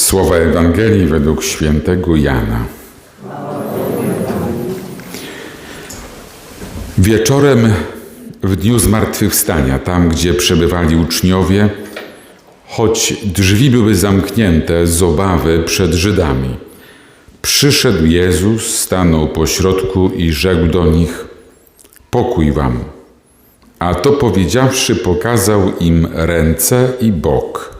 Słowa Ewangelii według świętego Jana. Wieczorem w dniu zmartwychwstania, tam gdzie przebywali uczniowie, choć drzwi były zamknięte z obawy przed Żydami, przyszedł Jezus, stanął pośrodku i rzekł do nich: Pokój wam. A to powiedziawszy, pokazał im ręce i bok.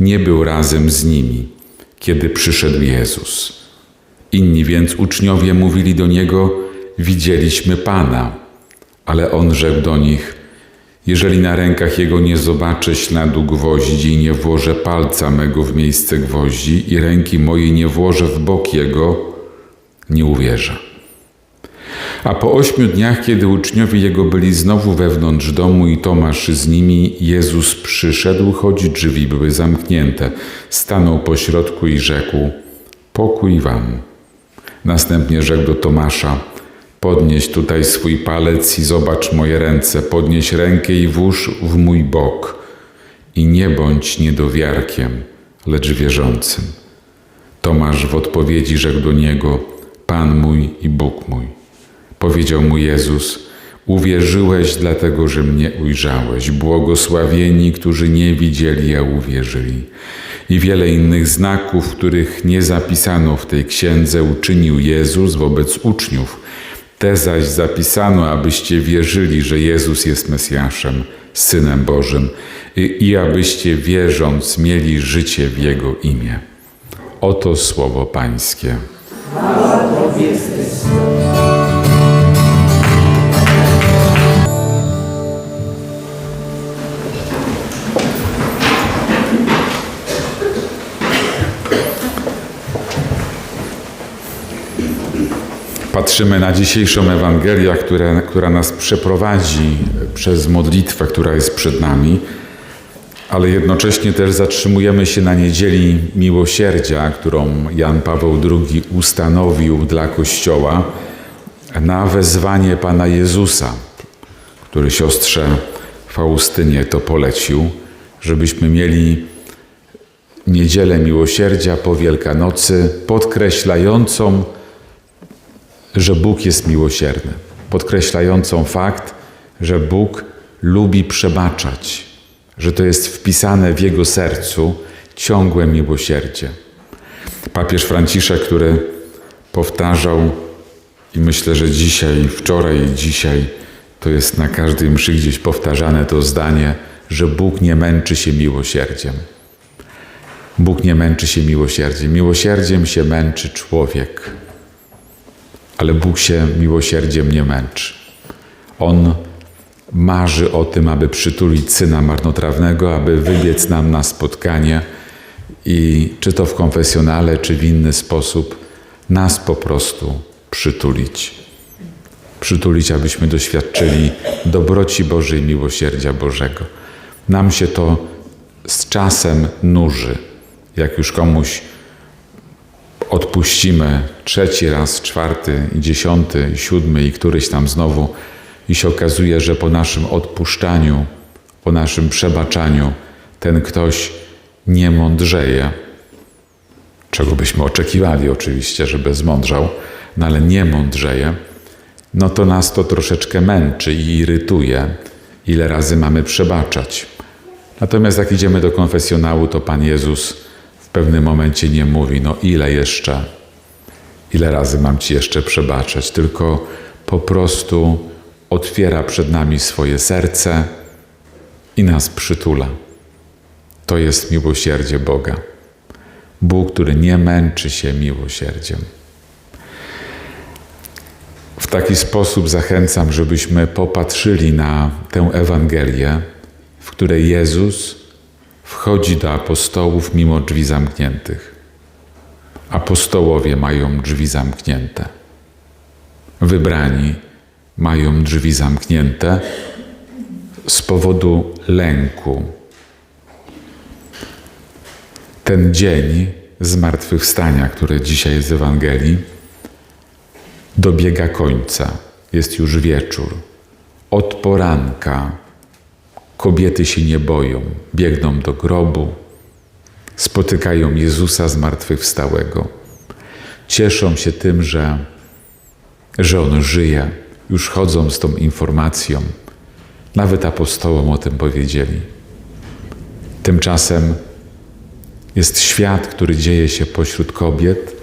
nie był razem z nimi, kiedy przyszedł Jezus. Inni więc uczniowie mówili do niego: Widzieliśmy Pana. Ale on rzekł do nich: Jeżeli na rękach jego nie zobaczę śladu gwoździ nie włożę palca mego w miejsce gwoździ i ręki mojej nie włożę w bok jego, nie uwierzę. A po ośmiu dniach, kiedy uczniowie jego byli znowu wewnątrz domu i Tomasz z nimi, Jezus przyszedł, choć drzwi były zamknięte. Stanął pośrodku i rzekł: Pokój wam. Następnie rzekł do Tomasza: Podnieś tutaj swój palec i zobacz moje ręce, podnieś rękę i włóż w mój bok. I nie bądź niedowiarkiem, lecz wierzącym. Tomasz w odpowiedzi rzekł do niego: Pan mój i Bóg mój. Powiedział mu Jezus: Uwierzyłeś, dlatego że mnie ujrzałeś. Błogosławieni, którzy nie widzieli, a uwierzyli. I wiele innych znaków, których nie zapisano w tej księdze, uczynił Jezus wobec uczniów. Te zaś zapisano, abyście wierzyli, że Jezus jest Mesjaszem, Synem Bożym, i, i abyście wierząc mieli życie w Jego imię. Oto słowo Pańskie. Patrzymy na dzisiejszą Ewangelię, która, która nas przeprowadzi przez modlitwę, która jest przed nami, ale jednocześnie też zatrzymujemy się na niedzieli miłosierdzia, którą Jan Paweł II ustanowił dla Kościoła na wezwanie Pana Jezusa, który siostrze Faustynie to polecił, żebyśmy mieli niedzielę miłosierdzia po Wielkanocy, podkreślającą, że Bóg jest miłosierny, podkreślającą fakt, że Bóg lubi przebaczać, że to jest wpisane w Jego sercu ciągłe miłosierdzie. Papież Franciszek, który powtarzał, i myślę, że dzisiaj, wczoraj i dzisiaj, to jest na każdej mszy gdzieś powtarzane to zdanie, że Bóg nie męczy się miłosierdziem. Bóg nie męczy się miłosierdziem. Miłosierdziem się męczy człowiek ale Bóg się miłosierdziem nie męczy. On marzy o tym, aby przytulić syna marnotrawnego, aby wybiec nam na spotkanie i czy to w konfesjonale, czy w inny sposób, nas po prostu przytulić. Przytulić, abyśmy doświadczyli dobroci Bożej, miłosierdzia Bożego. Nam się to z czasem nuży. Jak już komuś odpuścimy trzeci raz, czwarty, dziesiąty, siódmy i któryś tam znowu. I się okazuje, że po naszym odpuszczaniu, po naszym przebaczaniu ten ktoś nie mądrzeje, czego byśmy oczekiwali oczywiście, żeby zmądrzał, no ale nie mądrzeje, no to nas to troszeczkę męczy i irytuje, ile razy mamy przebaczać. Natomiast jak idziemy do konfesjonału, to Pan Jezus pewnym momencie nie mówi, no ile jeszcze, ile razy mam Ci jeszcze przebaczać, tylko po prostu otwiera przed nami swoje serce i nas przytula. To jest miłosierdzie Boga. Bóg, który nie męczy się miłosierdziem. W taki sposób zachęcam, żebyśmy popatrzyli na tę Ewangelię, w której Jezus wchodzi do apostołów mimo drzwi zamkniętych. Apostołowie mają drzwi zamknięte. Wybrani mają drzwi zamknięte z powodu lęku. Ten dzień zmartwychwstania, który dzisiaj jest w Ewangelii, dobiega końca. Jest już wieczór. Od poranka kobiety się nie boją, biegną do grobu, spotykają Jezusa zmartwychwstałego. Cieszą się tym, że, że On żyje. Już chodzą z tą informacją. Nawet apostołom o tym powiedzieli. Tymczasem jest świat, który dzieje się pośród kobiet,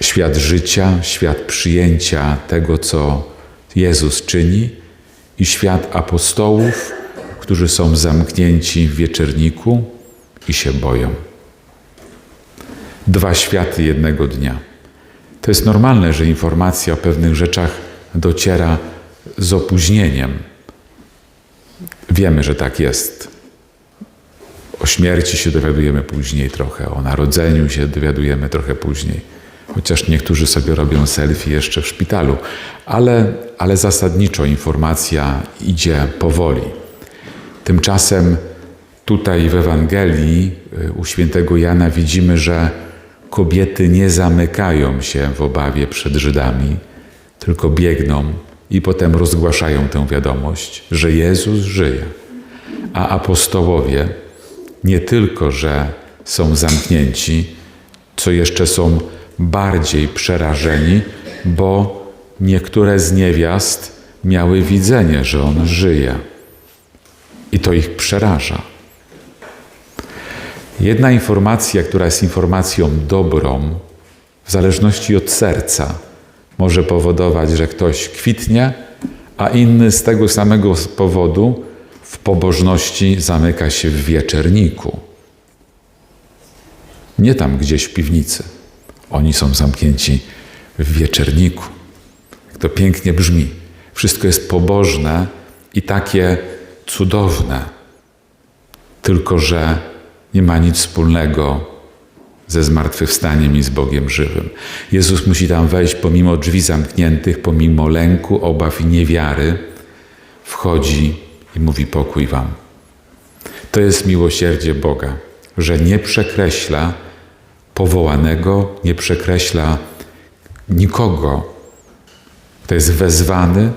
świat życia, świat przyjęcia tego, co Jezus czyni, i świat apostołów, którzy są zamknięci w wieczerniku i się boją. Dwa światy jednego dnia. To jest normalne, że informacja o pewnych rzeczach dociera z opóźnieniem. Wiemy, że tak jest. O śmierci się dowiadujemy później trochę, o narodzeniu się dowiadujemy trochę później. Chociaż niektórzy sobie robią selfie jeszcze w szpitalu, ale, ale zasadniczo informacja idzie powoli. Tymczasem tutaj w Ewangelii y, u świętego Jana widzimy, że kobiety nie zamykają się w obawie przed Żydami, tylko biegną i potem rozgłaszają tę wiadomość, że Jezus żyje. A apostołowie nie tylko, że są zamknięci, co jeszcze są bardziej przerażeni, bo niektóre z niewiast miały widzenie, że on żyje. I to ich przeraża. Jedna informacja, która jest informacją dobrą, w zależności od serca, może powodować, że ktoś kwitnie, a inny z tego samego powodu w pobożności zamyka się w wieczerniku. Nie tam gdzieś w piwnicy. Oni są zamknięci w wieczerniku. To pięknie brzmi. Wszystko jest pobożne i takie cudowne, tylko że nie ma nic wspólnego ze zmartwychwstaniem i z Bogiem żywym. Jezus musi tam wejść pomimo drzwi zamkniętych, pomimo lęku, obaw i niewiary. Wchodzi i mówi pokój wam. To jest miłosierdzie Boga, że nie przekreśla powołanego, nie przekreśla nikogo, kto jest wezwany,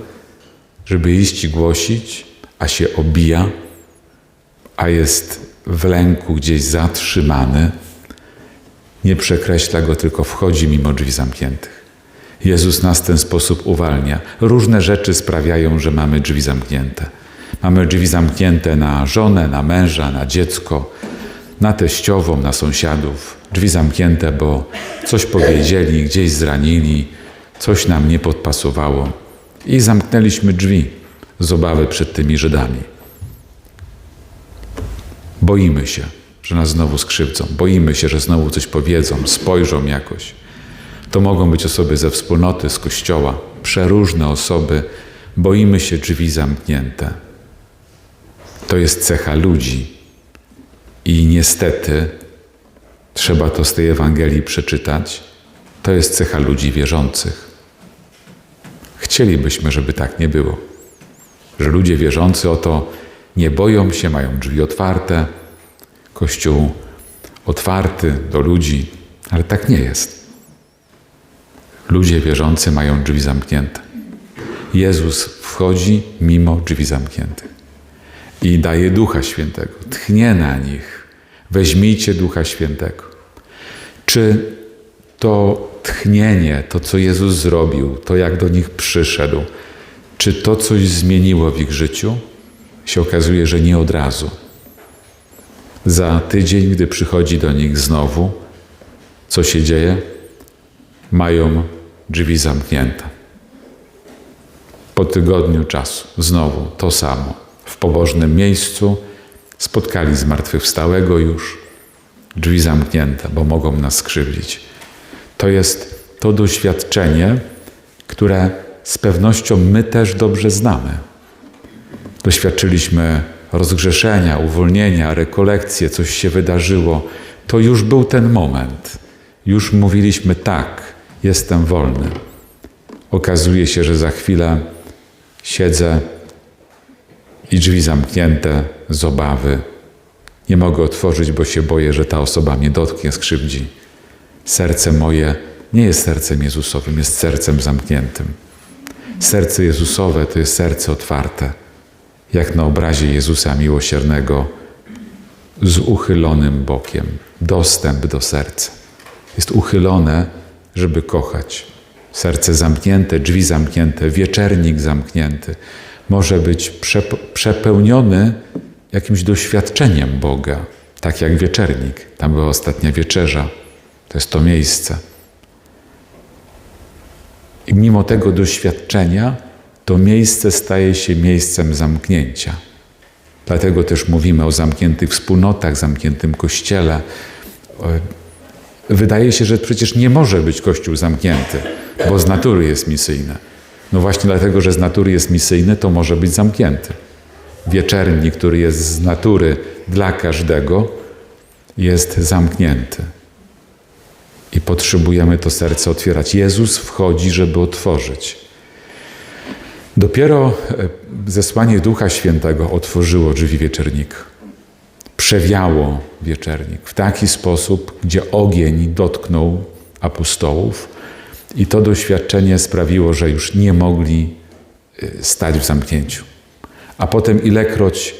żeby iść i głosić, a się obija, a jest w lęku gdzieś zatrzymany. Nie przekreśla go, tylko wchodzi mimo drzwi zamkniętych. Jezus nas w ten sposób uwalnia. Różne rzeczy sprawiają, że mamy drzwi zamknięte. Mamy drzwi zamknięte na żonę, na męża, na dziecko, na teściową, na sąsiadów. Drzwi zamknięte, bo coś powiedzieli, gdzieś zranili, coś nam nie podpasowało. I zamknęliśmy drzwi z obawy przed tymi Żydami. Boimy się, że nas znowu skrzywdzą. Boimy się, że znowu coś powiedzą, spojrzą jakoś. To mogą być osoby ze wspólnoty, z kościoła, przeróżne osoby. Boimy się drzwi zamknięte. To jest cecha ludzi. I niestety trzeba to z tej Ewangelii przeczytać. To jest cecha ludzi wierzących. Chcielibyśmy, żeby tak nie było. Że ludzie wierzący o to nie boją się, mają drzwi otwarte, kościół otwarty do ludzi, ale tak nie jest. Ludzie wierzący mają drzwi zamknięte. Jezus wchodzi mimo drzwi zamkniętych i daje Ducha Świętego, tchnie na nich. Weźmijcie Ducha Świętego. Czy to tchnienie, to co Jezus zrobił, to jak do nich przyszedł, czy to coś zmieniło w ich życiu? Się okazuje, że nie od razu. Za tydzień, gdy przychodzi do nich znowu, co się dzieje? Mają drzwi zamknięte. Po tygodniu czasu znowu to samo. W pobożnym miejscu spotkali zmartwychwstałego już, drzwi zamknięte, bo mogą nas skrzywdzić. To jest to doświadczenie, które z pewnością my też dobrze znamy. Doświadczyliśmy rozgrzeszenia, uwolnienia, rekolekcje, coś się wydarzyło, to już był ten moment. Już mówiliśmy tak, jestem wolny. Okazuje się, że za chwilę siedzę i drzwi zamknięte z obawy. Nie mogę otworzyć, bo się boję, że ta osoba mnie dotknie, skrzywdzi. Serce moje nie jest sercem Jezusowym, jest sercem zamkniętym. Serce Jezusowe to jest serce otwarte, jak na obrazie Jezusa miłosiernego z uchylonym bokiem. Dostęp do serca. Jest uchylone, żeby kochać. Serce zamknięte, drzwi zamknięte, wieczernik zamknięty może być przepełniony jakimś doświadczeniem Boga, tak jak wieczernik. Tam była ostatnia wieczerza. To jest to miejsce. I mimo tego doświadczenia, to miejsce staje się miejscem zamknięcia. Dlatego też mówimy o zamkniętych wspólnotach, zamkniętym kościele. Wydaje się, że przecież nie może być kościół zamknięty, bo z natury jest misyjny. No właśnie dlatego, że z natury jest misyjny, to może być zamknięty. Wieczernik, który jest z natury dla każdego, jest zamknięty. I potrzebujemy to serce otwierać. Jezus wchodzi, żeby otworzyć. Dopiero e, zesłanie Ducha Świętego otworzyło drzwi wieczernika. Przewiało wieczernik w taki sposób, gdzie ogień dotknął apostołów, i to doświadczenie sprawiło, że już nie mogli e, stać w zamknięciu. A potem, ilekroć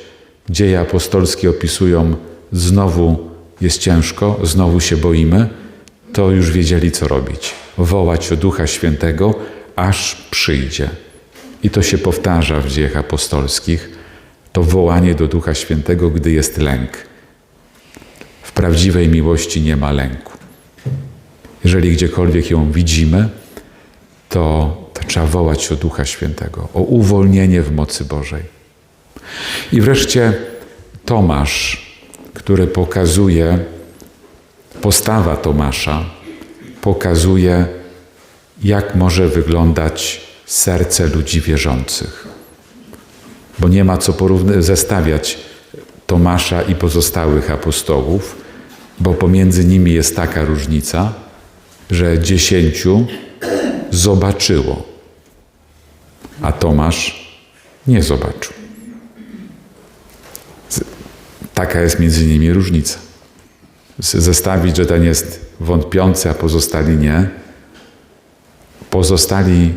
dzieje apostolskie opisują, znowu jest ciężko, znowu się boimy, to już wiedzieli, co robić. Wołać o Ducha Świętego, aż przyjdzie. I to się powtarza w dziejach apostolskich, to wołanie do Ducha Świętego, gdy jest lęk. W prawdziwej miłości nie ma lęku. Jeżeli gdziekolwiek ją widzimy, to, to trzeba wołać o Ducha Świętego, o uwolnienie w mocy Bożej. I wreszcie Tomasz, który pokazuje, postawa Tomasza pokazuje, jak może wyglądać serce ludzi wierzących. Bo nie ma co zestawiać Tomasza i pozostałych apostołów, bo pomiędzy nimi jest taka różnica, że dziesięciu zobaczyło, a Tomasz nie zobaczył. Taka jest między nimi różnica. Zestawić, że ten jest wątpiący, a pozostali nie. Pozostali,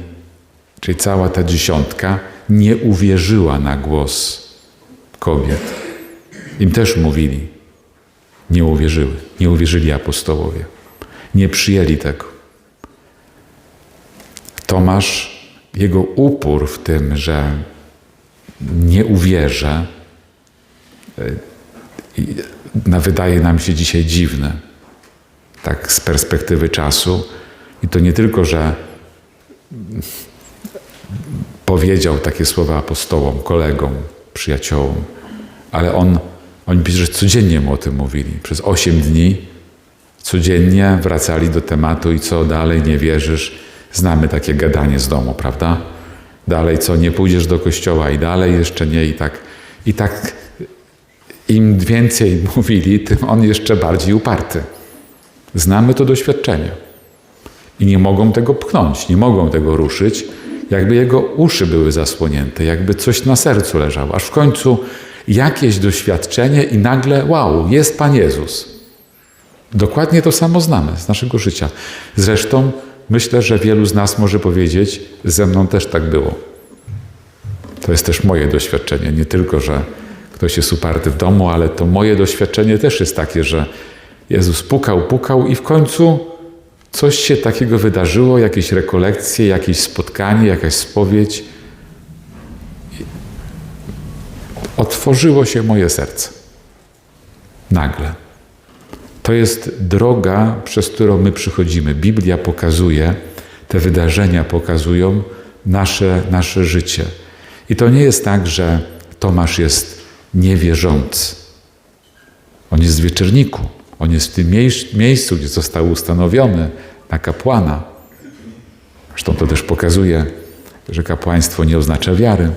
czyli cała ta dziesiątka, nie uwierzyła na głos kobiet. Im też mówili. Nie uwierzyły. Nie uwierzyli apostołowie. Nie przyjęli tego. Tomasz, jego upór w tym, że nie uwierzę, e, wydaje nam się dzisiaj dziwny, tak z perspektywy czasu. I to nie tylko, że powiedział takie słowa apostołom, kolegom, przyjaciołom, ale on, oni pisze, że codziennie mu o tym mówili. Przez osiem dni codziennie wracali do tematu i co dalej, nie wierzysz. Znamy takie gadanie z domu, prawda? Dalej co, nie pójdziesz do kościoła i dalej jeszcze nie i tak. I tak im więcej mówili, tym on jeszcze bardziej uparty. Znamy to doświadczenie. I nie mogą tego pchnąć, nie mogą tego ruszyć, jakby jego uszy były zasłonięte, jakby coś na sercu leżało. Aż w końcu jakieś doświadczenie i nagle, wow, jest Pan Jezus. Dokładnie to samo znamy z naszego życia. Zresztą myślę, że wielu z nas może powiedzieć, ze mną też tak było. To jest też moje doświadczenie. Nie tylko, że ktoś jest uparty w domu, ale to moje doświadczenie też jest takie, że Jezus pukał, pukał i w końcu coś się takiego wydarzyło, jakieś rekolekcje, jakieś spotkanie, jakaś spowiedź. Otworzyło się moje serce. Nagle. To jest droga, przez którą my przychodzimy. Biblia pokazuje, te wydarzenia pokazują nasze, nasze życie. I to nie jest tak, że Tomasz jest niewierzący. On jest w wieczerniku. On jest w tym miejscu, gdzie został ustanowiony na kapłana. Zresztą to też pokazuje, że kapłaństwo nie oznacza wiary.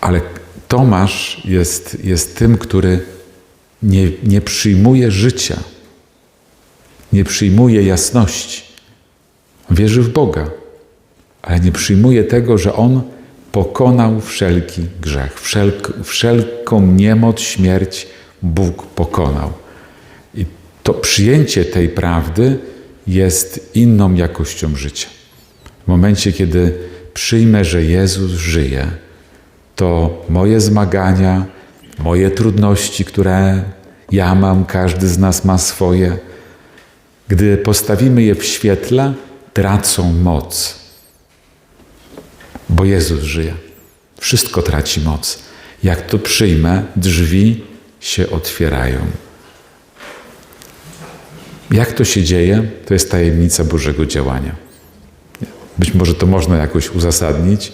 Ale Tomasz jest, jest tym, który nie, nie przyjmuje życia, nie przyjmuje jasności. Wierzy w Boga, ale nie przyjmuje tego, że On pokonał wszelki grzech, wszelk, wszelką niemoc, śmierć Bóg pokonał. I to przyjęcie tej prawdy jest inną jakością życia. W momencie, kiedy przyjmę, że Jezus żyje, to moje zmagania, moje trudności, które ja mam, każdy z nas ma swoje, gdy postawimy je w świetle, tracą moc. Bo Jezus żyje. Wszystko traci moc. Jak to przyjmę, drzwi się otwierają. Jak to się dzieje, to jest tajemnica Bożego działania. Być może to można jakoś uzasadnić,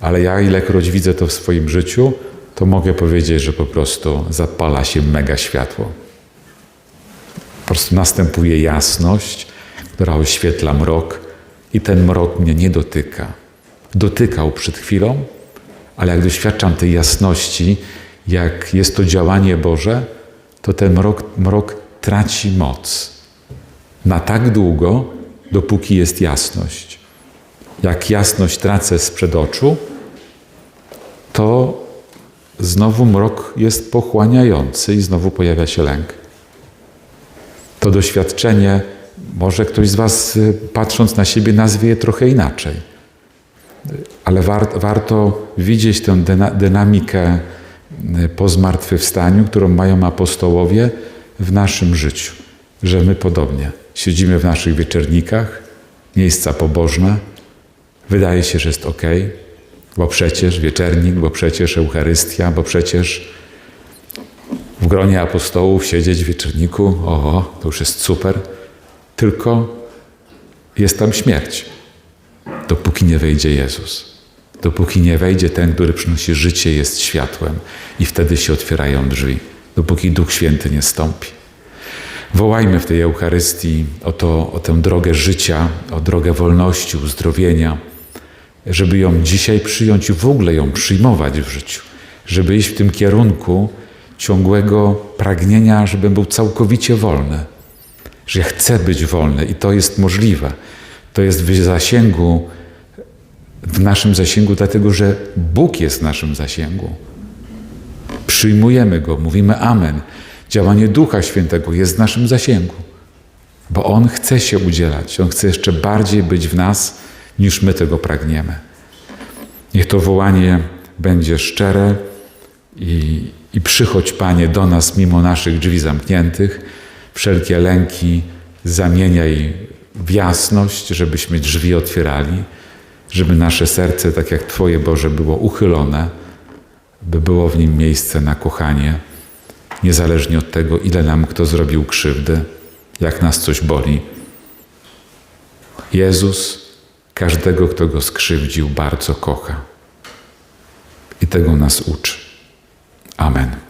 ale ja ilekroć widzę to w swoim życiu, to mogę powiedzieć, że po prostu zapala się mega światło. Po prostu następuje jasność, która oświetla mrok i ten mrok mnie nie dotyka. Dotykał przed chwilą, ale jak doświadczam tej jasności, jak jest to działanie Boże, to ten mrok, mrok traci moc. Na tak długo, dopóki jest jasność. Jak jasność tracę sprzed oczu, to znowu mrok jest pochłaniający i znowu pojawia się lęk. To doświadczenie, może ktoś z Was y, patrząc na siebie nazwie je trochę inaczej, ale war, warto widzieć tę dynamikę y, po zmartwychwstaniu, którą mają apostołowie w naszym życiu, że my podobnie siedzimy w naszych wieczernikach, miejsca pobożne, wydaje się, że jest ok, bo przecież wieczernik, bo przecież Eucharystia, bo przecież w gronie apostołów siedzieć w wieczorniku, oho, to już jest super, tylko jest tam śmierć, dopóki nie wejdzie Jezus. Dopóki nie wejdzie ten, który przynosi życie, jest światłem i wtedy się otwierają drzwi, dopóki Duch Święty nie stąpi. Wołajmy w tej Eucharystii o, to, o tę drogę życia, o drogę wolności, uzdrowienia, żeby ją dzisiaj przyjąć i w ogóle ją przyjmować w życiu, żeby iść w tym kierunku ciągłego pragnienia, żebym był całkowicie wolny, że ja chcę być wolny i to jest możliwe. To jest w zasięgu, w naszym zasięgu, dlatego że Bóg jest w naszym zasięgu. Przyjmujemy Go, mówimy Amen. Działanie Ducha Świętego jest w naszym zasięgu, bo On chce się udzielać, On chce jeszcze bardziej być w nas, niż my tego pragniemy. Niech to wołanie będzie szczere i, i przychodź, Panie, do nas mimo naszych drzwi zamkniętych. Wszelkie lęki zamieniaj w jasność, żebyśmy drzwi otwierali, żeby nasze serce, tak jak Twoje Boże, było uchylone, by było w nim miejsce na kochanie, niezależnie od tego, ile nam kto zrobił krzywdy, jak nas coś boli. Jezus każdego, kto go skrzywdził, bardzo kocha. I tego nas uczy. Amen.